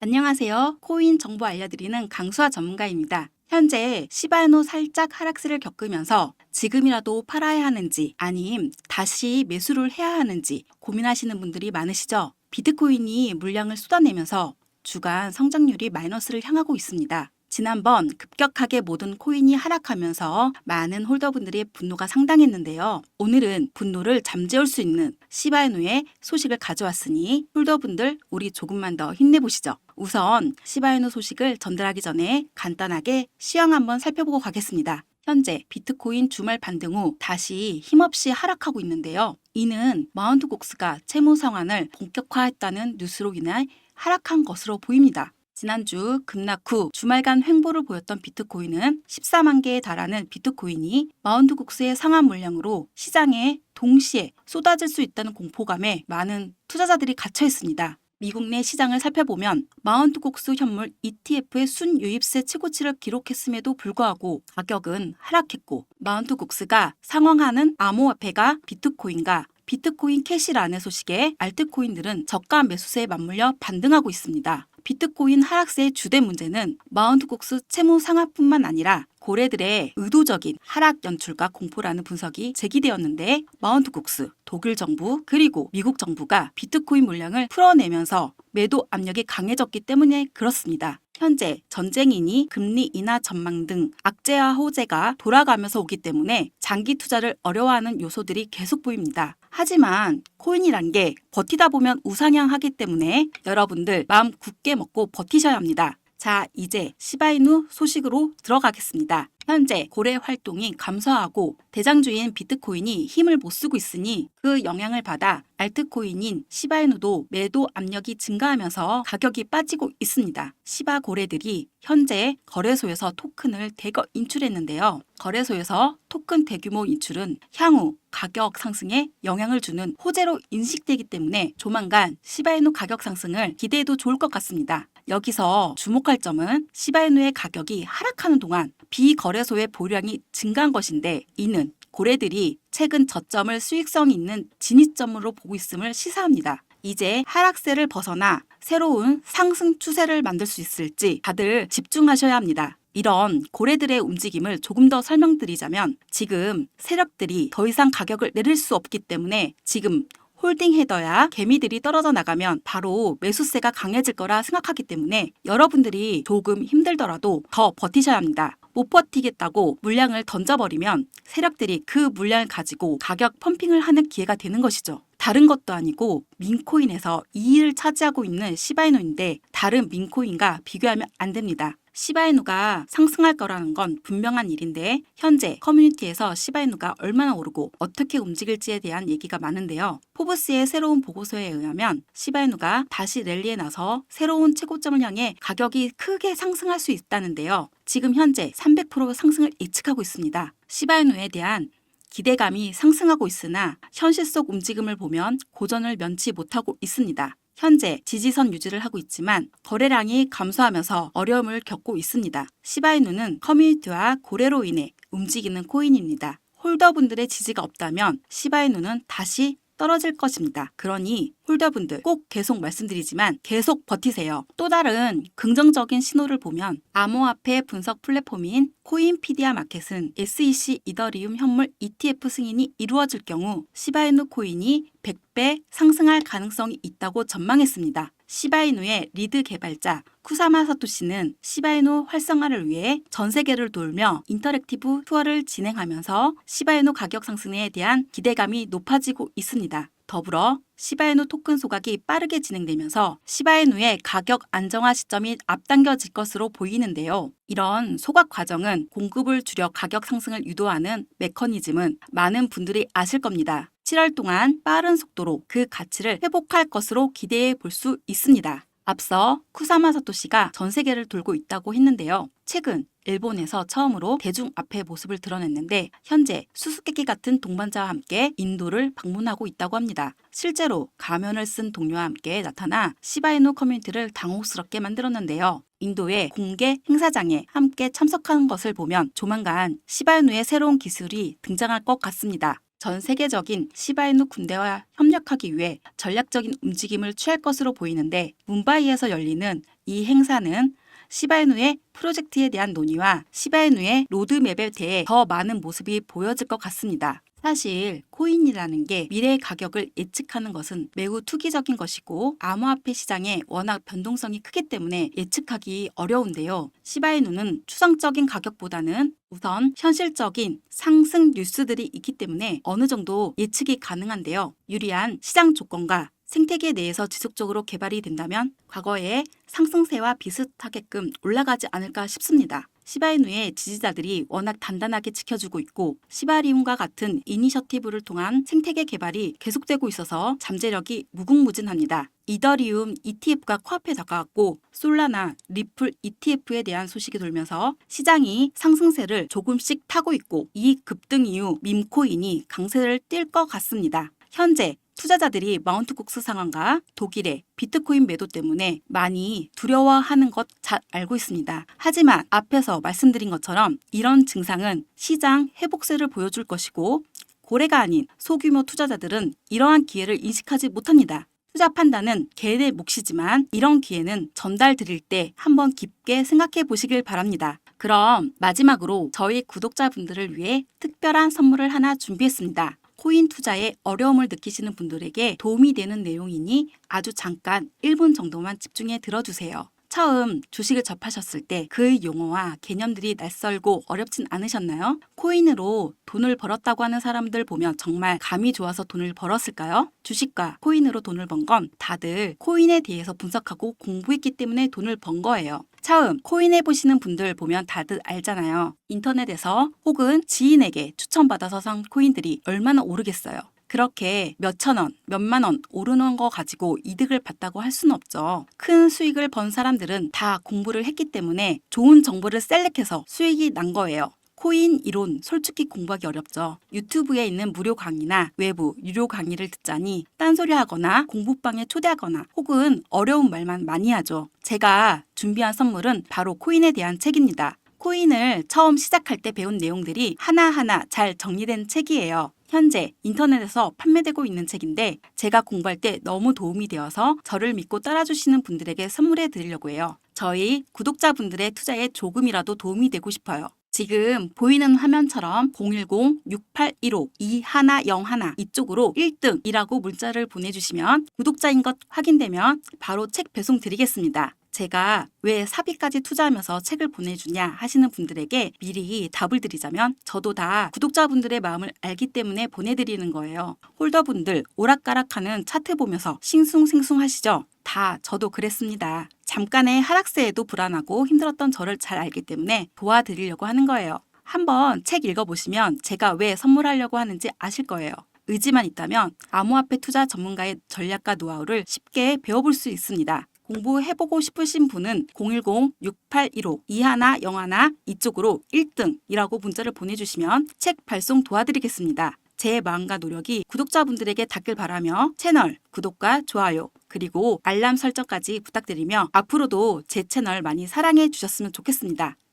안녕하세요. 코인 정보 알려드리는 강수아 전문가입니다. 현재 시바이노 살짝 하락세를 겪으면서 지금이라도 팔아야 하는지 아님 다시 매수를 해야 하는지 고민하시는 분들이 많으시죠? 비트코인이 물량을 쏟아내면서 주간 성장률이 마이너스를 향하고 있습니다. 지난번 급격하게 모든 코인이 하락하면서 많은 홀더분들의 분노가 상당했는데요. 오늘은 분노를 잠재울 수 있는 시바이노의 소식을 가져왔으니 홀더분들 우리 조금만 더 힘내보시죠. 우선 시바이노 소식을 전달하기 전에 간단하게 시황 한번 살펴보고 가겠습니다. 현재 비트코인 주말 반등 후 다시 힘없이 하락하고 있는데요. 이는 마운트 곡스가 채무 상환을 본격화했다는 뉴스로 인해 하락한 것으로 보입니다. 지난주 급락 후 주말간 횡보를 보였던 비트코인은 14만 개에 달하는 비트코인이 마운트 국스의 상한 물량으로 시장에 동시에 쏟아질 수 있다는 공포감에 많은 투자자들이 갇혀 있습니다. 미국 내 시장을 살펴보면 마운트 곡스 현물 ETF의 순유입세 최고치를 기록했음에도 불구하고 가격은 하락했고 마운트 곡스가 상황하는 암호화폐가 비트코인과 비트코인 캐시라는 소식에 알트코인들은 저가 매수세에 맞물려 반등하고 있습니다. 비트코인 하락세의 주된 문제는 마운트 곡스 채무 상하뿐만 아니라 고래들의 의도적인 하락 연출과 공포라는 분석이 제기되었는데 마운트 곡스, 독일 정부 그리고 미국 정부가 비트코인 물량을 풀어내면서 매도 압력이 강해졌기 때문에 그렇습니다. 현재 전쟁이니 금리 인하 전망 등 악재와 호재가 돌아가면서 오기 때문에 장기 투자를 어려워하는 요소들이 계속 보입니다. 하지만 코인이란 게 버티다 보면 우상향하기 때문에 여러분들 마음 굳게 먹고 버티셔야 합니다. 자, 이제 시바이누 소식으로 들어가겠습니다. 현재 고래 활동이 감소하고 대장주인 비트코인이 힘을 못 쓰고 있으니 그 영향을 받아 알트코인인 시바이누도 매도 압력이 증가하면서 가격이 빠지고 있습니다. 시바 고래들이 현재 거래소에서 토큰을 대거 인출했는데요. 거래소에서 토큰 대규모 인출은 향후 가격 상승에 영향을 주는 호재로 인식되기 때문에 조만간 시바이누 가격 상승을 기대해도 좋을 것 같습니다. 여기서 주목할 점은 시바이누의 가격이 하락하는 동안 비거래소의 보유량이 증가한 것인데 이는 고래들이 최근 저점을 수익성 있는 진입점으로 보고 있음을 시사합니다. 이제 하락세를 벗어나 새로운 상승 추세를 만들 수 있을지 다들 집중하셔야 합니다. 이런 고래들의 움직임을 조금 더 설명드리자면 지금 세력들이 더 이상 가격을 내릴 수 없기 때문에 지금 홀딩 헤더야 개미들이 떨어져 나가면 바로 매수세가 강해질 거라 생각하기 때문에 여러분들이 조금 힘들더라도 더 버티셔야 합니다. 못 버티겠다고 물량을 던져버리면 세력들이 그 물량을 가지고 가격 펌핑을 하는 기회가 되는 것이죠. 다른 것도 아니고 민코인에서 2위를 차지하고 있는 시바이노인데 다른 민코인과 비교하면 안 됩니다. 시바이누가 상승할 거라는 건 분명한 일인데 현재 커뮤니티에서 시바이누가 얼마나 오르고 어떻게 움직일지에 대한 얘기가 많은데요. 포브스의 새로운 보고서에 의하면 시바이누가 다시 랠리에 나서 새로운 최고점을 향해 가격이 크게 상승할 수 있다는데요. 지금 현재 300% 상승을 예측하고 있습니다. 시바이누에 대한 기대감이 상승하고 있으나 현실 속 움직임을 보면 고전을 면치 못하고 있습니다. 현재 지지선 유지를 하고 있지만 거래량이 감소하면서 어려움을 겪고 있습니다. 시바이누는 커뮤니티와 고래로 인해 움직이는 코인입니다. 홀더분들의 지지가 없다면 시바이누는 다시 떨어질 것입니다. 그러니 홀더분들 꼭 계속 말씀드리지만 계속 버티세요. 또 다른 긍정적인 신호를 보면 암호화폐 분석 플랫폼인 코인피디아 마켓은 SEC 이더리움 현물 ETF 승인이 이루어질 경우 시바이누 코인이 100배 상승할 가능성이 있다고 전망했습니다. 시바이누의 리드 개발자 쿠사마 사토시는 시바이누 활성화를 위해 전 세계를 돌며 인터랙티브 투어를 진행하면서 시바이누 가격 상승에 대한 기대감이 높아지고 있습니다. 더불어 시바이누 토큰 소각이 빠르게 진행되면서 시바이누의 가격 안정화 시점이 앞당겨질 것으로 보이는데요. 이런 소각 과정은 공급을 줄여 가격 상승을 유도하는 메커니즘은 많은 분들이 아실 겁니다. 7월 동안 빠른 속도로 그 가치를 회복할 것으로 기대해 볼 수 있습니다. 앞서 쿠사마 사토시가 전 세계를 돌고 있다고 했는데요. 최근 일본에서 처음으로 대중 앞에 모습을 드러냈는데 현재 수수께끼 같은 동반자와 함께 인도를 방문하고 있다고 합니다. 실제로 가면을 쓴 동료와 함께 나타나 시바이누 커뮤니티를 당혹스럽게 만들었는데요. 인도의 공개 행사장에 함께 참석하는 것을 보면 조만간 시바이누의 새로운 기술이 등장할 것 같습니다. 전 세계적인 시바이누 군대와 협력하기 위해 전략적인 움직임을 취할 것으로 보이는데 뭄바이에서 열리는 이 행사는 시바이누의 프로젝트에 대한 논의와 시바이누의 로드맵에 대해 더 많은 모습이 보여질 것 같습니다. 사실 코인이라는 게 미래의 가격을 예측하는 것은 매우 투기적인 것이고 암호화폐 시장에 워낙 변동성이 크기 때문에 예측하기 어려운데요. 시바이누는 추상적인 가격보다는 우선 현실적인 상승 뉴스들이 있기 때문에 어느 정도 예측이 가능한데요. 유리한 시장 조건과 생태계 내에서 지속적으로 개발이 된다면 과거의 상승세와 비슷하게끔 올라가지 않을까 싶습니다. 시바이누의 지지자들이 워낙 단단하게 지켜주고 있고 시바리움과 같은 이니셔티브를 통한 생태계 개발이 계속되고 있어서 잠재력이 무궁무진합니다. 이더리움 ETF가 코앞에 다가왔고 솔라나, 리플 ETF에 대한 소식이 돌면서 시장이 상승세를 조금씩 타고 있고 이 급등 이후 밈코인이 강세를 띨 것 같습니다. 현재 투자자들이 마운트 국스 상황과 독일의 비트코인 매도 때문에 많이 두려워하는 것 잘 알고 있습니다. 하지만 앞에서 말씀드린 것처럼 이런 증상은 시장 회복세를 보여줄 것이고 고래가 아닌 소규모 투자자들은 이러한 기회를 인식하지 못합니다. 투자 판단은 개인의 몫이지만 이런 기회는 전달 드릴 때 한번 깊게 생각해 보시길 바랍니다. 그럼 마지막으로 저희 구독자분들을 위해 특별한 선물을 하나 준비했습니다. 코인 투자에 어려움을 느끼시는 분들에게 도움이 되는 내용이니 아주 잠깐 1분 정도만 집중해 들어주세요. 처음 주식을 접하셨을 때 그 용어와 개념들이 낯설고 어렵진 않으셨나요? 코인으로 돈을 벌었다고 하는 사람들 보면 정말 감이 좋아서 돈을 벌었을까요? 주식과 코인으로 돈을 번 건 다들 코인에 대해서 분석하고 공부했기 때문에 돈을 번 거예요. 처음 코인 해보시는 분들 보면 다들 알잖아요. 인터넷에서 혹은 지인에게 추천받아서 산 코인들이 얼마나 오르겠어요. 그렇게 몇천 원, 몇만 원 오르는 거 가지고 이득을 봤다고 할 수는 없죠. 큰 수익을 번 사람들은 다 공부를 했기 때문에 좋은 정보를 셀렉해서 수익이 난 거예요. 코인 이론 솔직히 공부하기 어렵죠. 유튜브에 있는 무료 강의나 외부 유료 강의를 듣자니 딴소리 하거나 공부방에 초대하거나 혹은 어려운 말만 많이 하죠. 제가 준비한 선물은 바로 코인에 대한 책입니다. 코인을 처음 시작할 때 배운 내용들이 하나하나 잘 정리된 책이에요. 현재 인터넷에서 판매되고 있는 책인데 제가 공부할 때 너무 도움이 되어서 저를 믿고 따라주시는 분들에게 선물해 드리려고 해요. 저희 구독자분들의 투자에 조금이라도 도움이 되고 싶어요. 지금 보이는 화면처럼 010-6815-2101 이쪽으로 1등이라고 문자를 보내주시면 구독자인 것 확인되면 바로 책 배송 드리겠습니다. 제가 왜 사비까지 투자하면서 책을 보내주냐 하시는 분들에게 미리 답을 드리자면 저도 다 구독자분들의 마음을 알기 때문에 보내드리는 거예요. 홀더분들 오락가락하는 차트 보면서 싱숭생숭 하시죠? 다 저도 그랬습니다. 잠깐의 하락세에도 불안하고 힘들었던 저를 잘 알기 때문에 도와드리려고 하는 거예요. 한번 책 읽어보시면 제가 왜 선물하려고 하는지 아실 거예요. 의지만 있다면 암호화폐 투자 전문가의 전략과 노하우를 쉽게 배워볼 수 있습니다. 공부해보고 싶으신 분은 010-6815-2101 이쪽으로 1등이라고 문자를 보내주시면 책 발송 도와드리겠습니다. 제 마음과 노력이 구독자분들에게 닿길 바라며 채널 구독과 좋아요 그리고 알람 설정까지 부탁드리며 앞으로도 제 채널 많이 사랑해 주셨으면 좋겠습니다.